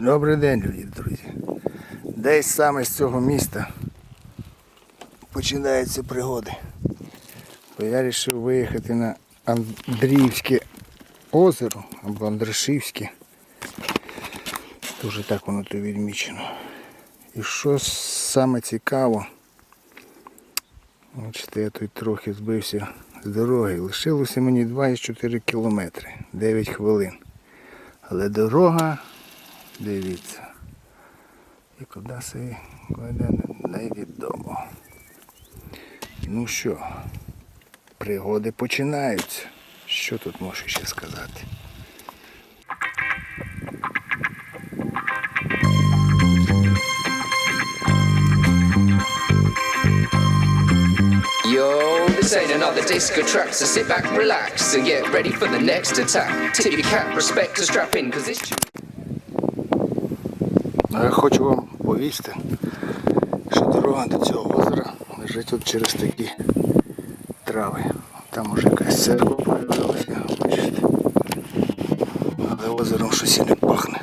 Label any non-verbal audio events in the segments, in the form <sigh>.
Добрий день, люди, друзі. Десь саме з цього міста починаються пригоди. Бо я вирішив виїхати на Андріївське озеро або Андрашівське. Дуже так воно тут відмічено. І що саме цікаво, бачите, я тут трохи збився з дороги. Лишилося мені 2,4 кілометри, 9 хвилин. Але дорога, дивіться. І куди се куди невідомо. Ну що, пригоди починаються. Що тут можу ще сказати? Yo, this ain't another disco track, so sit back, relax, and get ready for the next attack. Tip your cap, respect to strap in, cause. Ну, Я хочу вам повісти, що дорога до цього озера лежить тут через такі трави. Там уже якась церква появилася, бачите. Але озером щось і не пахне.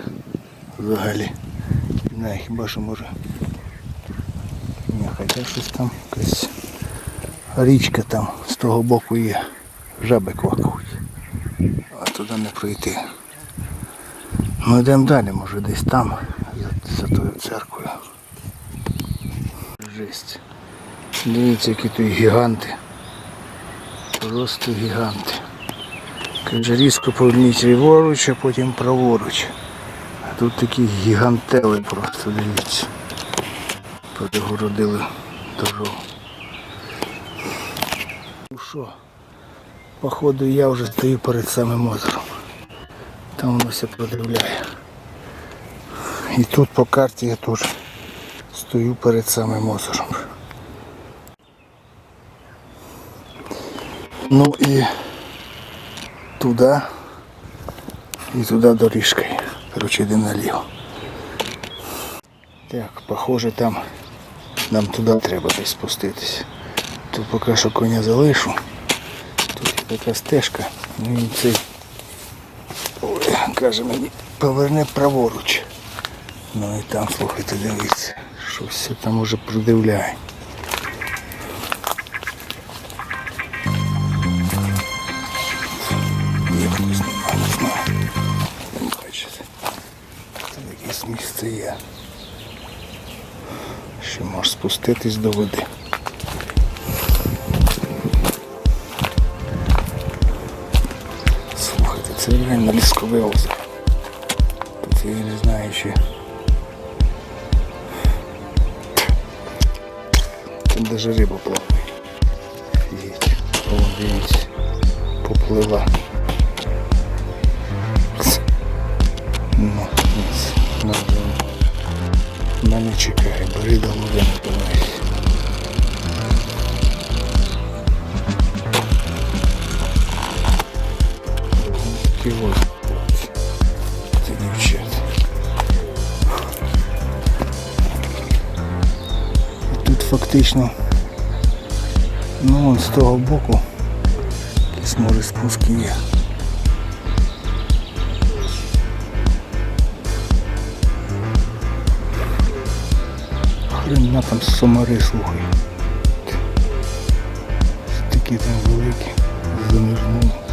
Взагалі. Не хіба що може. Ні, хоча щось там якась річка там з того боку є. Жаби квакають. А туди не пройти. Ну йдемо далі, може десь там, за, за тою церквою. Жесть. Дивіться, які тут гіганти. Просто гіганти. Різко поверніть ліворуч, а потім праворуч. А тут такі гігантели просто, дивіться. Перегородили дорогу. Ну що, походу я вже стою перед самим озером. Там воно все продивляє. І тут по карті я теж стою перед самим озером. Ну і туди і туди доріжкою. Коротше, йде наліво. Так, похоже там нам туди треба десь спуститися. Тут поки що коня залишу. Тут є така стежка. Ну і цей каже мені, поверни праворуч. Ну і там, слухайте, дивіться, що все там уже придивляє. Є хтось нема, не знаю. Не бачите. Там якесь місце є. Що можеш спуститись до води. Там даже риба плаває. О, дивіться. Поплила. Кс. Ну. Ну, вже Мене чекає, бери до не давайся. Такий Тут фактично, ну вон з того боку, якісь може спуски є. Хрена там самари, слухай. Такі там великі, занирнули.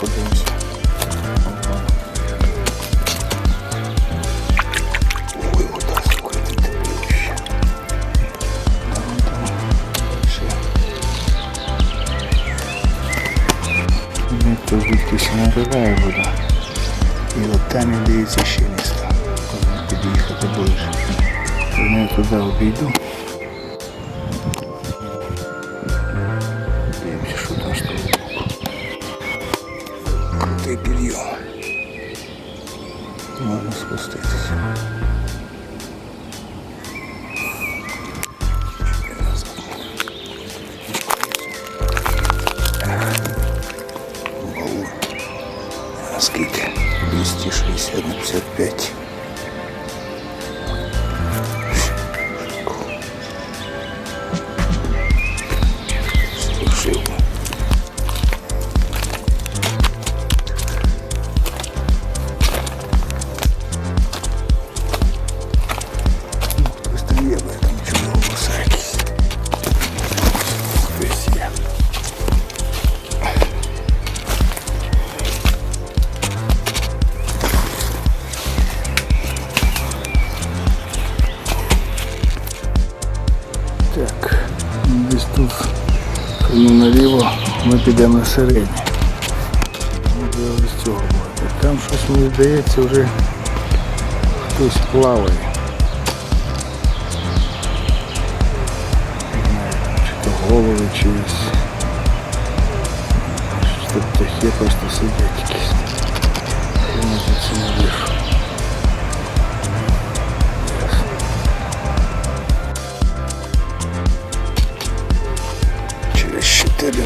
Подивимося. Ой, вода, слухайте, теплюща. Там, там, ще. Ну, то звідкись набирає вода. І от там і дивиться ще місто. Можна під'їхати ближче. Ну, я туди обійду. もう少しです。Можливо, з цього. Там щось мені здається вже хтось плаває. Чи то голови чиїсь. Чи то птахи просто сидять якісь. Я не це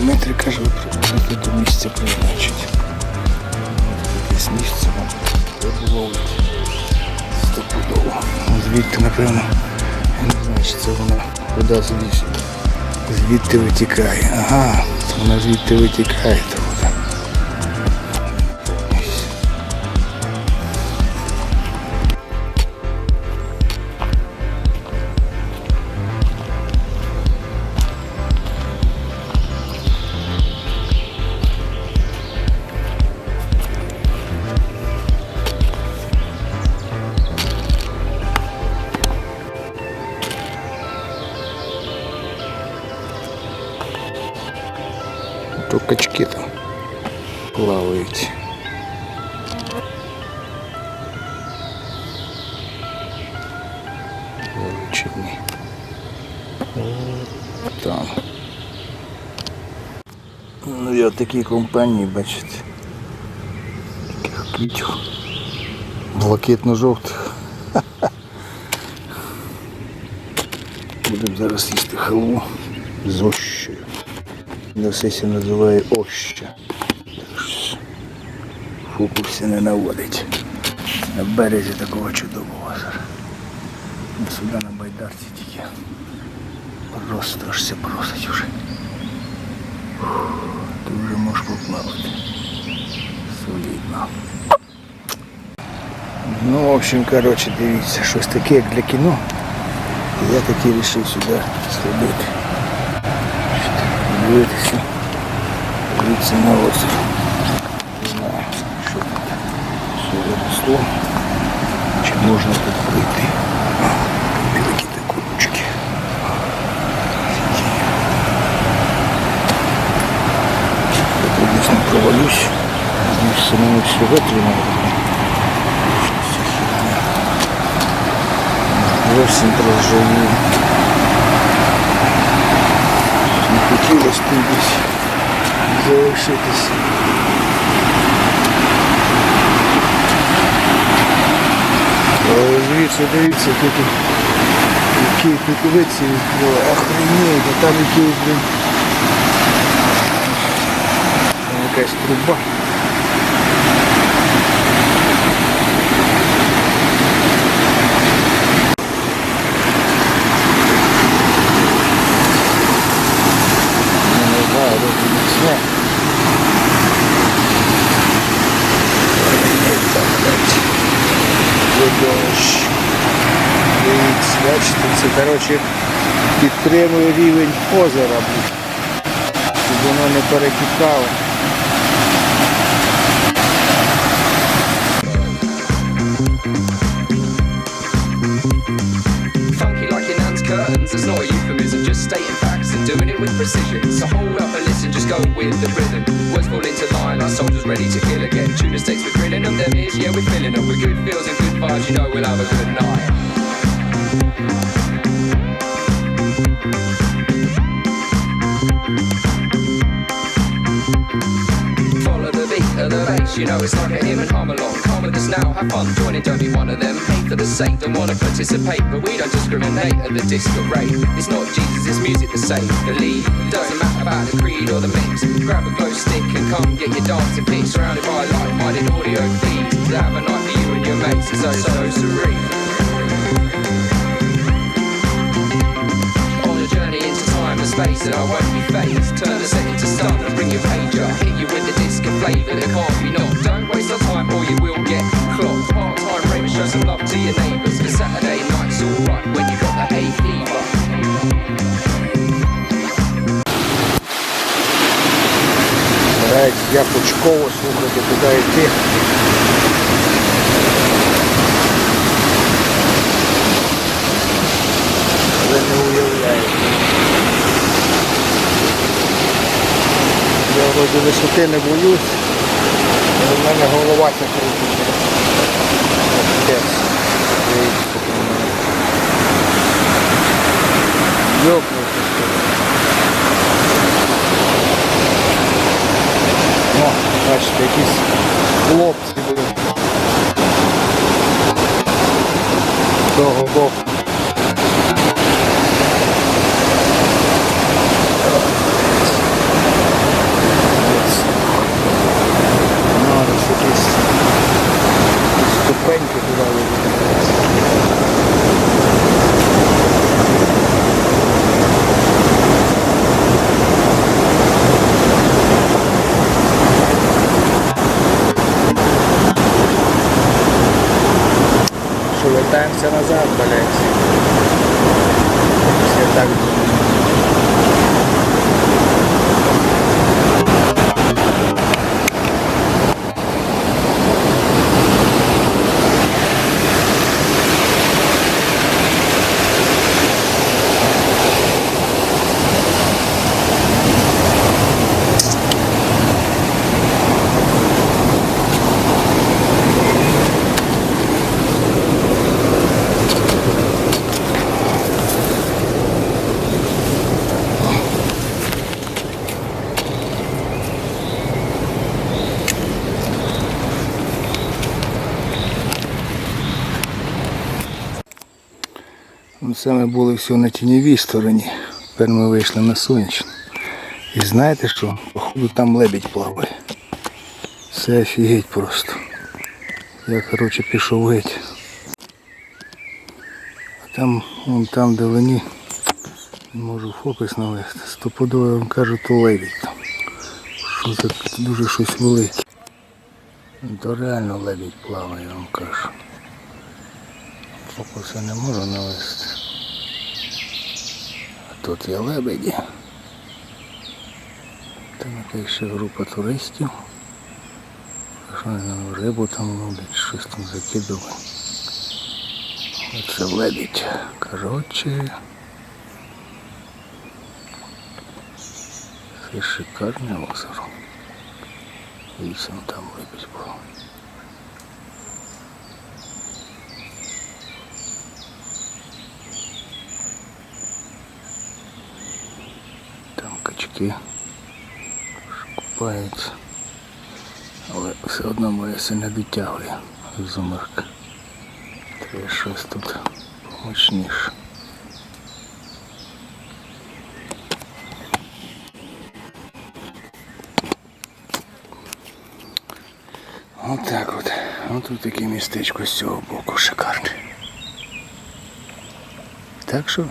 4 метри, каже, приблизити до місця призначить. Якесь місце вам вибудовують стопудово. Звідти, напевно, я не знаю, чи це вона вода звідси. Звідти витікає. Ага, вона звідти витікає То качки там плавають. Величезні. От Там. Ну я такі компанії, бачите. Таких квітів. Блакитно-жовтих. <laughs> Будемо зараз їсти халву з ощею. На сесі називає оща. Що не наводить. На березі такого чудового озера. Ми сюди на байдарці тільки. Просто аж все просить уже. Ти вже можеш поплавати. Солідно. Ну, в общем, коротше, дивіться, щось таке, як для кіно. Я таки вирішив сюди сходити. Дивитися. Дивіться на озеро. Не знаю, що тут. Що виросло. Чи можна тут пройти. А, Великі такі ручки. Я приблизно провалюсь. Здесь самому все витримало. Зовсім проживу. Хотілося тут десь залишитися. Але дивіться, дивіться, тут які тут виці було, охренеть, а там якийсь, блін, якась труба. бачите, це, коротше, підтримує рівень озера, блядь. щоб воно не перекипало. Funky like your nan's curtains, it's not a euphemism, just stating facts and doing it with precision. So hold up and listen, just go with the rhythm. Words fall into line, our soldiers ready to kill again. Tuna steaks, we're grilling them, them ears, yeah, we're filling them with good feels and good vibes, you know we'll have a good night. you know it's like a hymn and hum along. Come with us now, have fun, join in, don't be one of them. Hate for the sake, don't wanna participate, but we don't discriminate at the disco rate. It's not Jesus, it's music to save. Believe, doesn't matter about the creed or the mix. Grab a glow stick and come get your dancing feet. Surrounded by like-minded audio feeds. Have a night for you and your mates, it's so, so serene. space and I won't be phased Turn the set into stun and bring your pager Hit you with the disco flavour that can't be knocked Don't waste our time or you will get clocked Part-time ravers show some love to your neighbours Cause Saturday night's alright when you got the hay fever Стараюсь я почково слухати, куди йти. Вроді висоти не боюсь, але в мене голова ця крутиться. Капець. У ли. О, бачите, якісь хлопці були. Того боку. Ну, ось якісь ступеньки туди ведуть. Вертаємося назад, блядь. Все так Це ми були все на тіньовій стороні. Тепер ми вийшли на сонячну. І знаєте що? Походу там лебідь плаває. Це офігеть просто. Я коротше пішов геть. А там, вон там вдалині, не можу фокус навести. Стопудово вам кажу, то лебідь там. Що це дуже щось велике. Ну, То реально лебідь плаває, я вам кажу. Фокуса не можу навести. Тут є лебеді. Там якась ще група туристів. Що не рибу там ловлять, щось там закидали. Оце лебідь. Коротше. Це шикарне озеро. І сам там лебідь був. Там качки купаються. Але все одно моє не дотягує зумерк. Треба щось тут помощніше. Отак от. Ось тут таке містечко з цього боку шикарне. Так що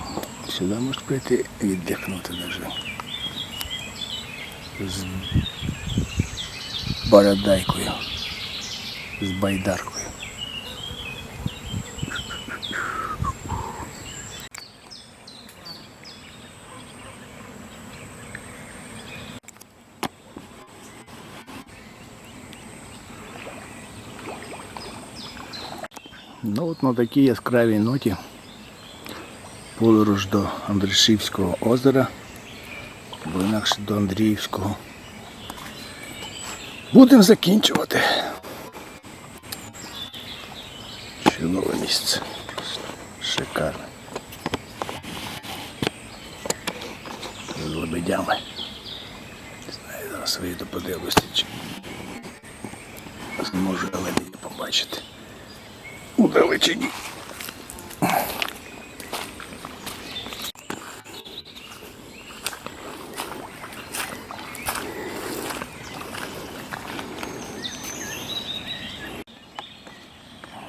сюди можеш прийти віддихнути даже. З бородайкою. З байдаркою. Ну от на такій яскравій ноті подорож до Андрішівського озера, або інакше до Андріївського. Будемо закінчувати. Чудове місце. Просто Шикарне. З лебедями. Не знаю, зараз вийду подивлюся, чи зможу лебедя побачити. У далечині.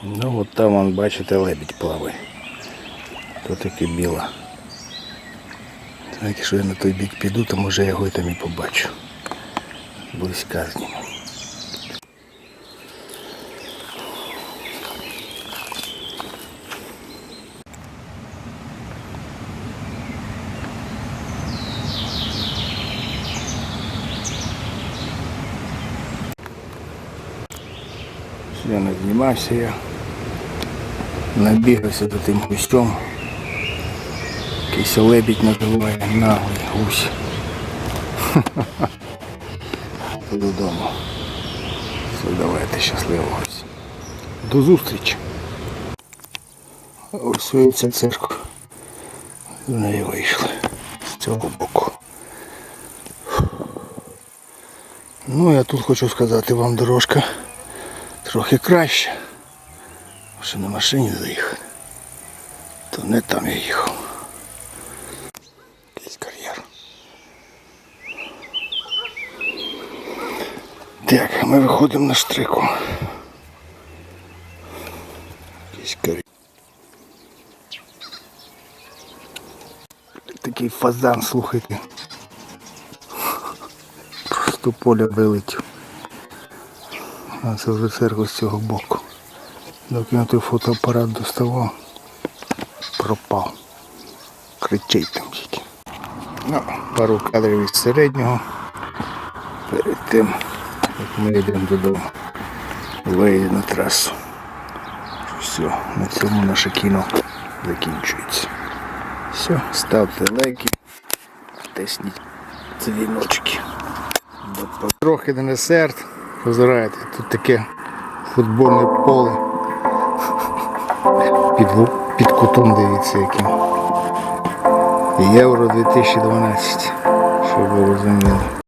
Ну от там вон, бачите, лебідь плаває. То таке біла. Так, якщо я на той бік піду, то може я його там і побачу. Близька зніму. Все, назнімався я. Набігався за тим гусем. Якийсь лебідь називає наглий гусь. додому. Все, давайте щасливо. До зустрічі. Ось ця церква. З неї вийшли. З цього боку. Ну, я тут хочу сказати вам дорожка трохи краще. Що на машині заїхати. То не там я їхав. Якийсь кар'єр. Так, ми виходимо на штрику. Якийсь кар'єр. Такий фазан, слухайте. Просто поля вилетів. А це вже церква з цього боку. Доки я той фотоапарат доставав, пропав. Кричить там тільки. Ну, пару кадрів із середнього. Перед тим, як ми йдемо додому. Виїде на трасу. Все, на цьому наше кіно закінчується. Все, ставте лайки, тисніть дзвіночки. Трохи не десерт. Позираєте, тут таке футбольне поле. Під, під кутом дивіться яким. Євро 2012, щоб ви розуміли.